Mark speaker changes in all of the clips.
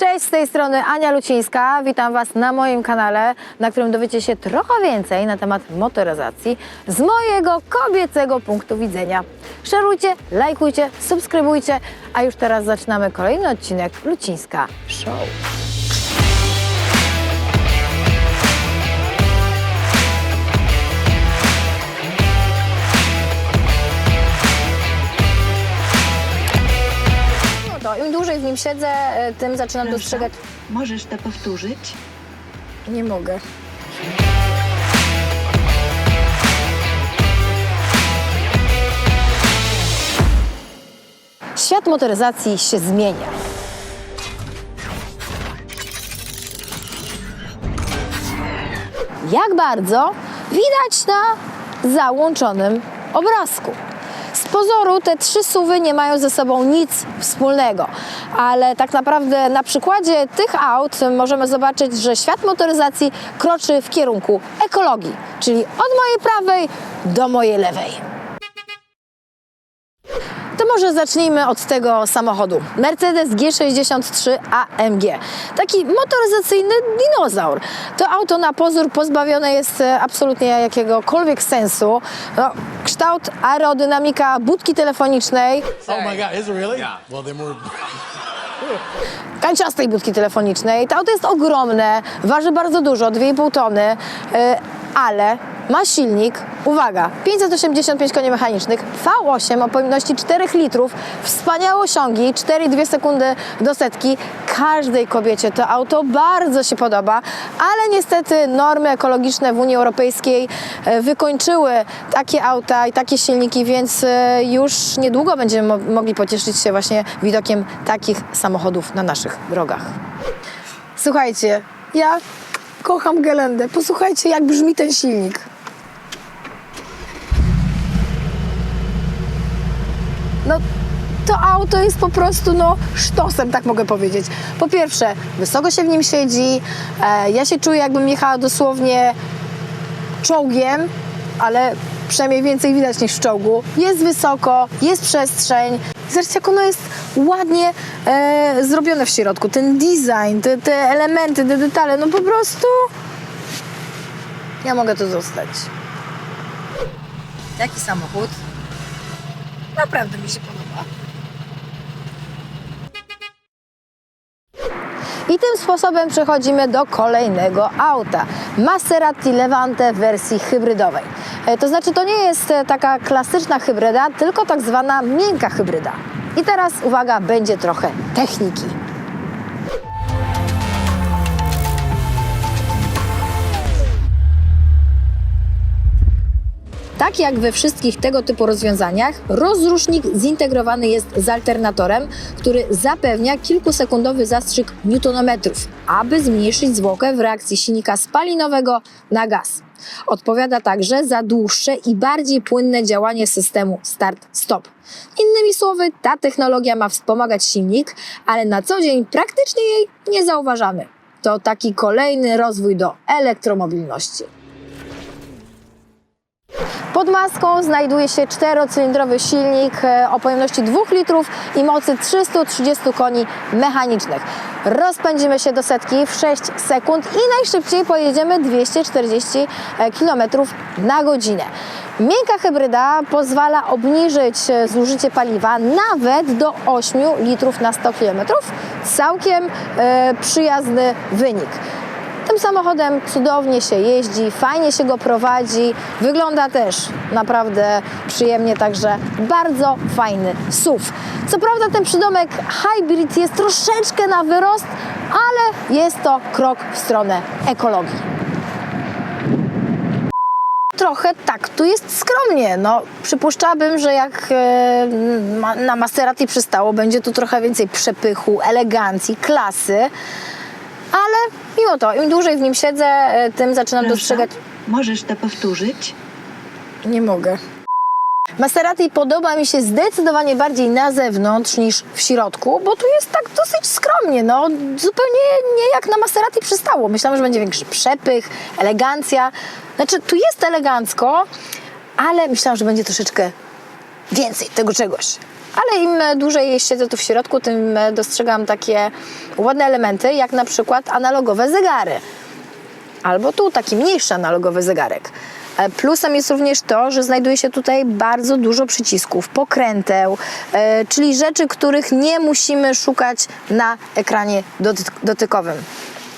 Speaker 1: Cześć, z tej strony Ania Lucińska. Witam Was na moim kanale, na którym dowiecie się trochę więcej na temat motoryzacji z mojego kobiecego punktu widzenia. Szerujcie, lajkujcie, subskrybujcie, a już teraz zaczynamy kolejny odcinek Lucińska Show. Siedzę, e, tym zaczynam
Speaker 2: Proszę,
Speaker 1: dostrzegać.
Speaker 2: Możesz to powtórzyć?
Speaker 1: Nie mogę. Świat motoryzacji się zmienia. Jak bardzo widać na załączonym obrazku. Pozoru te trzy suwy nie mają ze sobą nic wspólnego, ale tak naprawdę na przykładzie tych aut możemy zobaczyć, że świat motoryzacji kroczy w kierunku ekologii, czyli od mojej prawej do mojej lewej. Może zacznijmy od tego samochodu. Mercedes G63 AMG. Taki motoryzacyjny dinozaur. To auto na pozór pozbawione jest e, absolutnie jakiegokolwiek sensu. No, kształt, aerodynamika, budki telefonicznej,
Speaker 3: Oh my God, is it really? Yeah. Well, then we're.
Speaker 1: kanciastej budki telefonicznej. To auto jest ogromne, waży bardzo dużo, 2,5 tony, e, ale ma silnik, uwaga, 585 koni mechanicznych, V8 o pojemności 4 litrów, wspaniałe osiągi, 4,2 sekundy do setki. Każdej kobiecie to auto bardzo się podoba, ale niestety normy ekologiczne w Unii Europejskiej e, wykończyły takie auta i takie silniki, więc e, już niedługo będziemy mo- mogli pocieszyć się właśnie widokiem takich samochodów na naszych drogach. Słuchajcie, ja kocham Gelendę. Posłuchajcie, jak brzmi ten silnik. No, to auto jest po prostu, no, sztosem, tak mogę powiedzieć. Po pierwsze, wysoko się w nim siedzi. E, ja się czuję, jakbym jechała dosłownie czołgiem, ale przynajmniej więcej widać niż w czołgu. Jest wysoko, jest przestrzeń. Zobaczcie, jak ono jest ładnie e, zrobione w środku. Ten design, te, te elementy, te detale, no po prostu ja mogę tu zostać. Jaki samochód? Naprawdę mi się podoba. I tym sposobem przechodzimy do kolejnego auta. Maserati Levante w wersji hybrydowej. E, To znaczy to nie jest e, taka klasyczna hybryda, tylko tak zwana miękka hybryda. I teraz uwaga, będzie trochę techniki. Tak jak we wszystkich tego typu rozwiązaniach, rozrusznik zintegrowany jest z alternatorem, który zapewnia kilkusekundowy zastrzyk newtonometrów, aby zmniejszyć zwłokę w reakcji silnika spalinowego na gaz. Odpowiada także za dłuższe i bardziej płynne działanie systemu start-stop. Innymi słowy, ta technologia ma wspomagać silnik, ale na co dzień praktycznie jej nie zauważamy. To taki kolejny rozwój do elektromobilności. Pod maską znajduje się czterocylindrowy silnik e, o pojemności 2 litrów i mocy 330 koni mechanicznych. Rozpędzimy się do setki w 6 sekund i najszybciej pojedziemy 240 km na godzinę. Miękka hybryda pozwala obniżyć e, zużycie paliwa nawet do 8 litrów na 100 km. Całkiem e, przyjazny wynik. Tym samochodem cudownie się jeździ, fajnie się go prowadzi, wygląda też naprawdę przyjemnie, także bardzo fajny SUV. Co prawda ten przydomek hybrid jest troszeczkę na wyrost, ale jest to krok w stronę ekologii. Trochę tak, tu jest skromnie. No, przypuszczałabym, że jak e, ma- na Maserati przystało, będzie tu trochę więcej przepychu, elegancji, klasy. Ale mimo to, im dłużej w nim siedzę, e, tym zaczynam
Speaker 2: Proszę,
Speaker 1: dostrzegać.
Speaker 2: Możesz to powtórzyć?
Speaker 1: Nie mogę. Maserati podoba mi się zdecydowanie bardziej na zewnątrz niż w środku, bo tu jest tak dosyć skromnie, no zupełnie nie jak na Maserati przystało. Myślałam, że będzie większy przepych, elegancja. Znaczy, tu jest elegancko, ale myślałam, że będzie troszeczkę więcej tego czegoś. Ale im dłużej siedzę tu w środku, tym dostrzegam takie ładne elementy, jak na przykład analogowe zegary. Albo tu taki mniejszy analogowy zegarek. E, Plusem jest również to, że znajduje się tutaj bardzo dużo przycisków, pokręteł, e, czyli rzeczy, których nie musimy szukać na ekranie doty- dotykowym.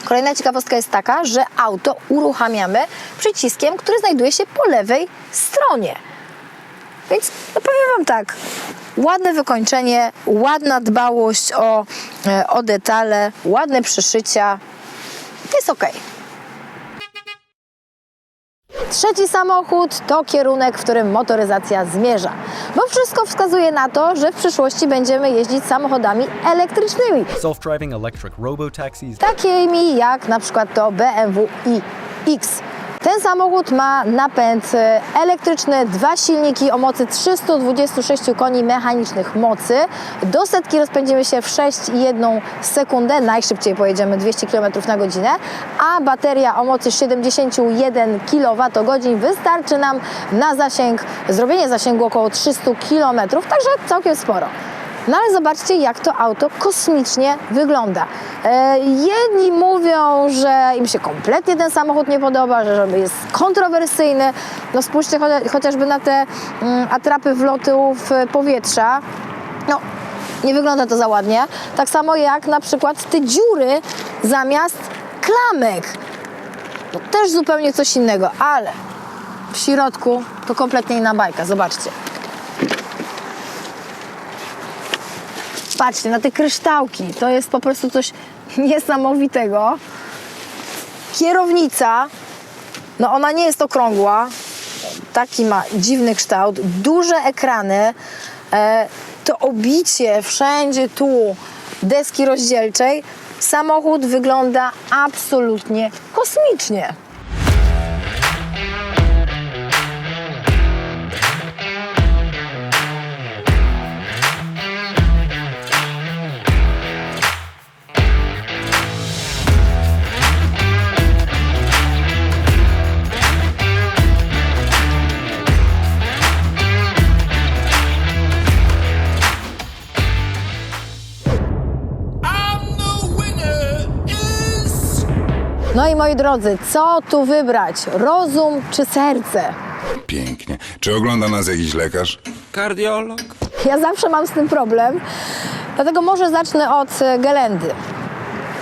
Speaker 1: Kolejna ciekawostka jest taka, że auto uruchamiamy przyciskiem, który znajduje się po lewej stronie. Więc no powiem Wam tak, ładne wykończenie, ładna dbałość o, e, o detale, ładne przyszycia. Jest ok. Trzeci samochód to kierunek, w którym motoryzacja zmierza, bo wszystko wskazuje na to, że w przyszłości będziemy jeździć samochodami elektrycznymi,
Speaker 4: Self-driving electric robo-taxis,
Speaker 1: takimi jak na przykład to BMW iX. Ten samochód ma napęd e, elektryczny, dwa silniki o mocy 326 koni mechanicznych mocy. Do setki rozpędzimy się w 6,1 sekundę, najszybciej pojedziemy 200 km na godzinę, a bateria o mocy 71 kWh wystarczy nam na zasięg, zrobienie zasięgu około 300 km, także całkiem sporo. No ale zobaczcie, jak to auto kosmicznie wygląda. E, jedni mówią, że im się kompletnie ten samochód nie podoba, że jest kontrowersyjny. No spójrzcie cho- chociażby na te mm, atrapy wlotów e, powietrza. No, nie wygląda to za ładnie. Tak samo jak na przykład te dziury zamiast klamek. No, też zupełnie coś innego, ale w środku to kompletnie inna bajka. Zobaczcie. Patrzcie na te kryształki. To jest po prostu coś niesamowitego. Kierownica, no ona nie jest okrągła. Taki ma dziwny kształt. Duże ekrany. E, to obicie wszędzie tu deski rozdzielczej. Samochód wygląda absolutnie kosmicznie. No i moi drodzy, co tu wybrać? Rozum czy serce?
Speaker 5: Pięknie. Czy ogląda nas jakiś lekarz?
Speaker 4: kardiolog.
Speaker 1: Ja zawsze mam z tym problem, dlatego może zacznę od e, Gelendy.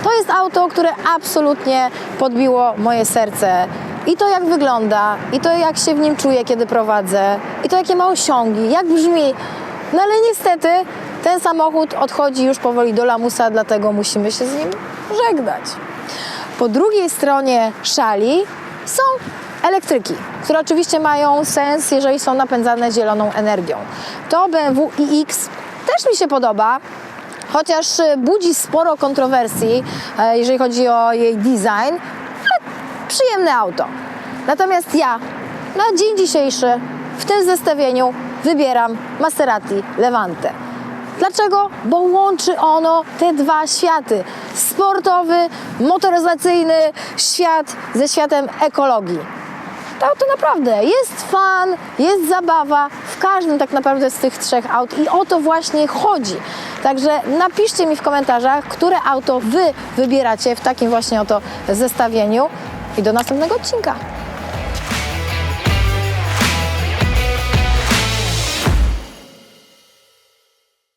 Speaker 1: To jest auto, które absolutnie podbiło moje serce. I to jak wygląda, i to jak się w nim czuję, kiedy prowadzę, i to jakie ma osiągi, jak brzmi. No ale niestety ten samochód odchodzi już powoli do lamusa, dlatego musimy się z nim żegnać. Po drugiej stronie szali są elektryki, które oczywiście mają sens, jeżeli są napędzane zieloną energią. To BMW iX też mi się podoba, chociaż y, budzi sporo kontrowersji, e, jeżeli chodzi o jej design, ale przyjemne auto. Natomiast ja na dzień dzisiejszy w tym zestawieniu wybieram Maserati Levante. Dlaczego? Bo łączy ono te dwa światy. Sportowy, motoryzacyjny świat ze światem ekologii. To auto naprawdę jest fan, jest zabawa w każdym tak naprawdę z tych trzech aut i o to właśnie chodzi. Także napiszcie mi w komentarzach, które auto Wy wybieracie w takim właśnie oto zestawieniu i do następnego odcinka.